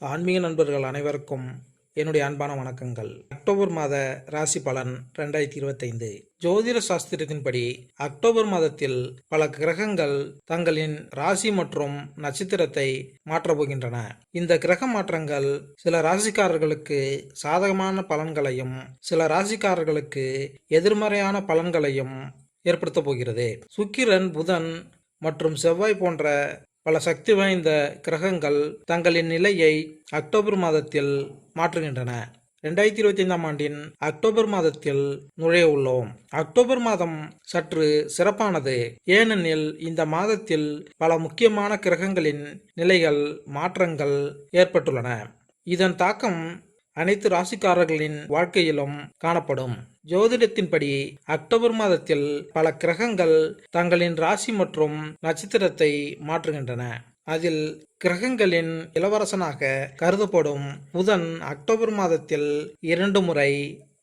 ஆன்மீக நண்பர்கள் அனைவருக்கும் என்னுடைய அன்பான வணக்கங்கள். அக்டோபர் மாத ராசி பலன் ரெண்டாயிரத்தி இருபத்தைந்து. ஜோதிட சாஸ்திரத்தின்படி அக்டோபர் மாதத்தில் பல கிரகங்கள் தங்களின் ராசி மற்றும் நட்சத்திரத்தை மாற்றப் போகின்றன. இந்த கிரக மாற்றங்கள் சில ராசிக்காரர்களுக்கு சாதகமான பலன்களையும் சில ராசிக்காரர்களுக்கு எதிர்மறையான பலன்களையும் ஏற்படுத்தப் போகிறது. சுக்கிரன் புதன் மற்றும் செவ்வாய் போன்ற பல சக்தி வாய்ந்த கிரகங்கள் தங்களின் நிலையை அக்டோபர் மாதத்தில் மாற்றுகின்றன. ரெண்டாயிரத்தி இருபத்தி ஐந்தாம் ஆண்டின் அக்டோபர் மாதத்தில் நுழைய உள்ளோம். அக்டோபர் மாதம் சற்று சிறப்பானது. ஏனெனில் இந்த மாதத்தில் பல முக்கியமான கிரகங்களின் நிலைகள் மாற்றங்கள் ஏற்பட்டுள்ளன. இதன் தாக்கம் அனைத்து ராசிக்காரர்களின் வாழ்க்கையிலும் காணப்படும். ஜோதிடத்தின்படி அக்டோபர் மாதத்தில் பல கிரகங்கள் தங்களின் ராசி மற்றும் நட்சத்திரத்தை மாற்றுகின்றன. அதில் கிரகங்களின் இளவரசனாக கருதப்படும் புதன் அக்டோபர் மாதத்தில் இரண்டு முறை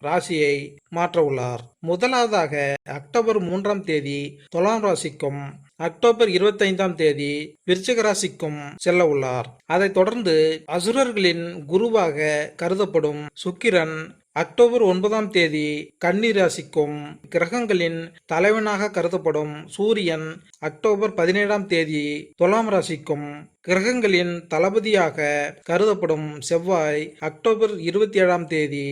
ராசியை மாற்ற உள்ளார் முதலாவதாக அக்டோபர் மூன்றாம் தேதி துலாம் ராசிக்கும் அக்டோபர் இருபத்தைந்தாம் தேதி விருச்சிக ராசிக்கும் செல்ல உள்ளார். அதைத் தொடர்ந்து அசுரர்களின் குருவாக கருதப்படும் சுக்கிரன் அக்டோபர் ஒன்பதாம் தேதி கன்னி ராசிக்கும் கிரகங்களின் தலைவனாக கருதப்படும் சூரியன் அக்டோபர் பதினேழாம் தேதி துலாம் ராசிக்கும் கிரகங்களின் தளபதியாக கருதப்படும் செவ்வாய் அக்டோபர் இருபத்தி ஏழாம் தேதி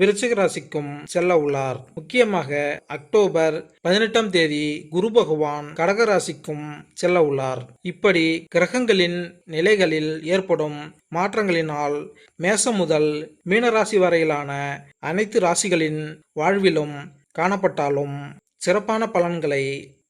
விருச்சிக ராசிக்கும் செல்ல உள்ளார். முக்கியமாக அக்டோபர் பதினெட்டாம் தேதி குரு பகவான் கடக ராசிக்கும் செல்ல உள்ளார். இப்படி கிரகங்களின் நிலைகளில் ஏற்படும் மாற்றங்களினால் மேசம் முதல் மீனராசி வரையிலான அனைத்து ராசிகளின் வாழ்விலும் காணப்பட்டாலும் சிறப்பான பலன்களை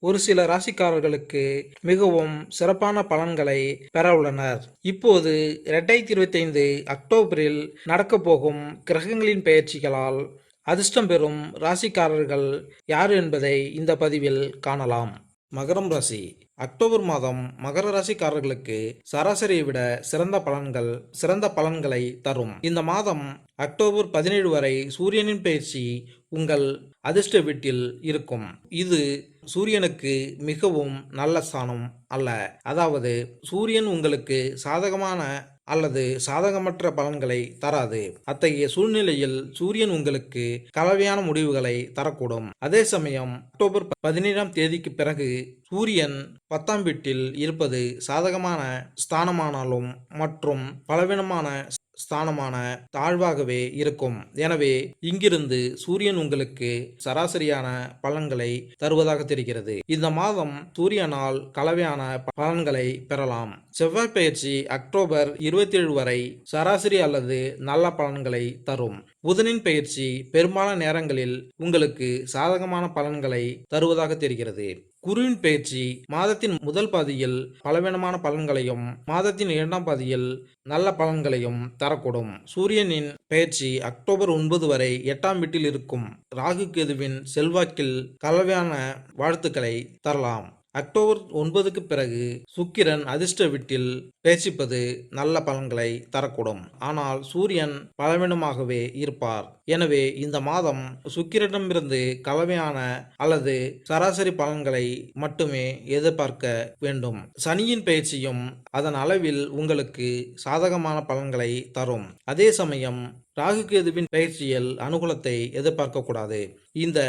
ஒரு சில ராசிக்காரர்களுக்கு மிகவும் சிறப்பான பலன்களை பெற உள்ளனர். இப்போது இரண்டாயிரத்தி இருபத்தைந்து அக்டோபரில் நடக்கப் போகும் கிரகங்களின் பெயர்ச்சிகளால் அதிர்ஷ்டம் பெறும் ராசிக்காரர்கள் யார் என்பதை இந்த பதிவில் காணலாம். மகரம் ராசி. அக்டோபர் மாதம் மகர ராசிக்காரர்களுக்கு சராசரியை விட சிறந்த பலன்கள் சிறந்த பலன்களை தரும். இந்த மாதம் அக்டோபர் பதினேழு வரை சூரியனின் பயிற்சி உங்கள் அதிர்ஷ்ட வீட்டில் இருக்கும். இது சூரியனுக்கு மிகவும் நல்ல ஸ்தானம் அல்ல. அதாவது சூரியன் உங்களுக்கு சாதகமான அல்லது சாதகமற்ற பலன்களை தராது. அத்தகைய சூழ்நிலையில் சூரியன் உங்களுக்கு கலவையான முடிவுகளை தரக்கூடும். அதே சமயம் அக்டோபர் பதினேழாம் தேதிக்கு பிறகு சூரியன் பத்தாம் வீட்டில் இருப்பது சாதகமான ஸ்தானமானாலும் மற்றும் பலவீனமான ஸ்தானமான தாழ்வாகவே இருக்கும். எனவே இங்கிருந்து சூரியன் உங்களுக்கு சராசரியான பலன்களை தருவதாக தெரிகிறது. இந்த மாதம் சூரியனால் கலவையான பலன்களை பெறலாம். செவ்வாய் பயிற்சி அக்டோபர் இருபத்தி ஏழு வரை சராசரி அல்லது நல்ல பலன்களை தரும். புதனின் பயிற்சி பெரும்பாலான நேரங்களில் உங்களுக்கு சாதகமான பலன்களை தருவதாக தெரிகிறது. குருவின் பயிற்சி மாதத்தின் முதல் பாதியில் பலவீனமான பலன்களையும் மாதத்தின் இரண்டாம் பாதியில் நல்ல பலன்களையும் தரக்கூடும். சூரியனின் பயிற்சி அக்டோபர் ஒன்பது வரை எட்டாம் வீட்டில் இருக்கும். ராகு கேதுவின் செல்வாக்கில் கலவையான வாழ்த்துக்களை தரலாம். அக்டோபர் ஒன்பதுக்கு பிறகு சுக்கிரன் அதிர்ஷ்ட வீட்டில் பேசிப்பது நல்ல பலன்களை தரக்கூடும். ஆனால் சூரியன் பலவீனமாகவே இருப்பார். எனவே இந்த மாதம் சுக்கிரனிடமிருந்து கலவையான அல்லது சராசரி பலன்களை மட்டுமே எதிர்பார்க்க வேண்டும். சனியின் பயிற்சியும் அதன் அளவில் உங்களுக்கு சாதகமான பலன்களை தரும். அதே சமயம் ராகு கேதுவின் பயிற்சியில் அனுகூலத்தை எதிர்பார்க்கக்கூடாது. இந்த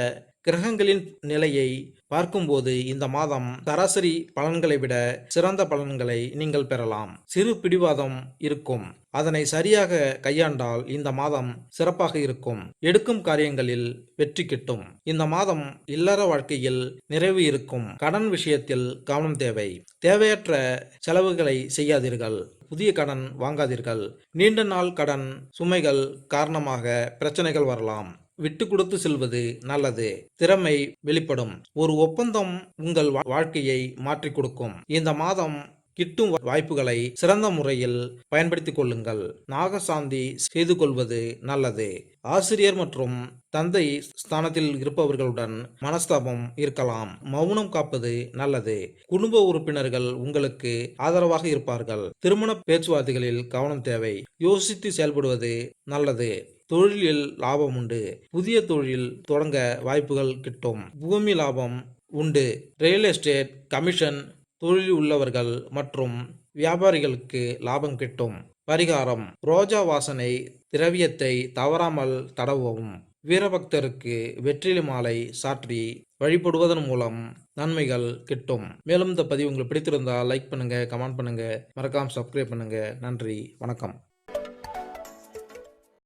கிரகங்களின் நிலையை பார்க்கும்போது இந்த மாதம் சராசரி பலன்களை விட சிறந்த பலன்களை நீங்கள் பெறலாம். சிறு பிடிவாதம் இருக்கும். அதனை சரியாக கையாண்டால் இந்த மாதம் சிறப்பாக இருக்கும். எடுக்கும் காரியங்களில் வெற்றி கிட்டும். இந்த மாதம் இல்லற வாழ்க்கையில் நிறைவு இருக்கும். கடன் விஷயத்தில் கவனம் தேவை. தேவையற்ற செலவுகளை செய்யாதீர்கள். புதிய கடன் வாங்காதீர்கள். நீண்ட நாள் கடன் சுமைகள் காரணமாக பிரச்சனைகள் வரலாம். விட்டு கொடுத்து செல்வது நல்லது. திறமை வெளிப்படும். ஒரு ஒப்பந்தம் உங்கள் வா- வாழ்க்கையை மாற்றி கொடுக்கும். இந்த மாதம் கிட்டும் வாய்ப்புகளை சிறந்த முறையில் பயன்படுத்திக் கொள்ளுங்கள். நாகசாந்தி செய்து கொள்வது நல்லது. ஆசிரியர் மற்றும் தந்தை ஸ்தானத்தில் இருப்பவர்களுடன் மனஸ்தாபம் இருக்கலாம். மௌனம் காப்பது நல்லது. குடும்ப உறுப்பினர்கள் உங்களுக்கு ஆதரவாக இருப்பார்கள். திருமண பேச்சுவார்த்தைகளில் கவனம் தேவை. யோசித்து செயல்படுவது நல்லது. தொழிலில் லாபம் உண்டு. புதிய தொழில் தொடங்க வாய்ப்புகள் கிட்டும். பூமி லாபம் உண்டு. ரியல் எஸ்டேட் கமிஷன் தொழில் உள்ளவர்கள் மற்றும் வியாபாரிகளுக்கு லாபம் கிட்டும். பரிகாரம் ரோஜா வாசனை திரவியத்தை தவறாமல் தடவவும் வீரபக்தருக்கு வெற்றிலை மாலை சாற்றி வழிபடுவதன் மூலம் நன்மைகள் கிட்டும். மேலும் இந்த பதிவு உங்களுக்கு பிடித்திருந்தால் லைக் பண்ணுங்கள் கமெண்ட் பண்ணுங்கள் மறக்காமல் சப்ஸ்கிரைப் பண்ணுங்கள் நன்றி வணக்கம்.